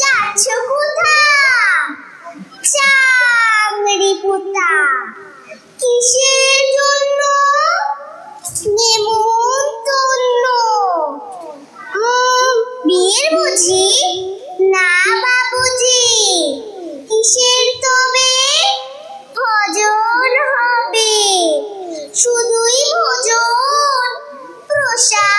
যাচ্ছ কোথা চামড়ি পোতা। কিসের জন্য? নেমন্তন্ন বিয়ের বুঝি? না বাবুজি কিসের তবে? ভজন হবে। শুধুই ভজন, প্রসাদ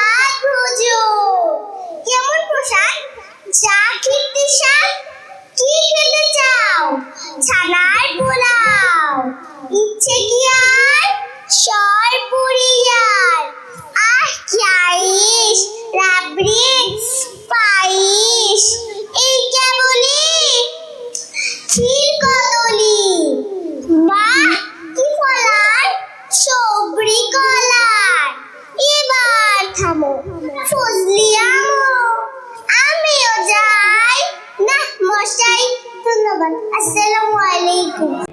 ছানার পোলাও। ইচ্ছে কি আর? সর পুরিয়ার আহ চাইস রাবড়ি পাইস এই কেবলি ক্ষীর কদলি। বা কি ফলার সবরি কলার। এবার থামো। আসসালামু আলাইকুম।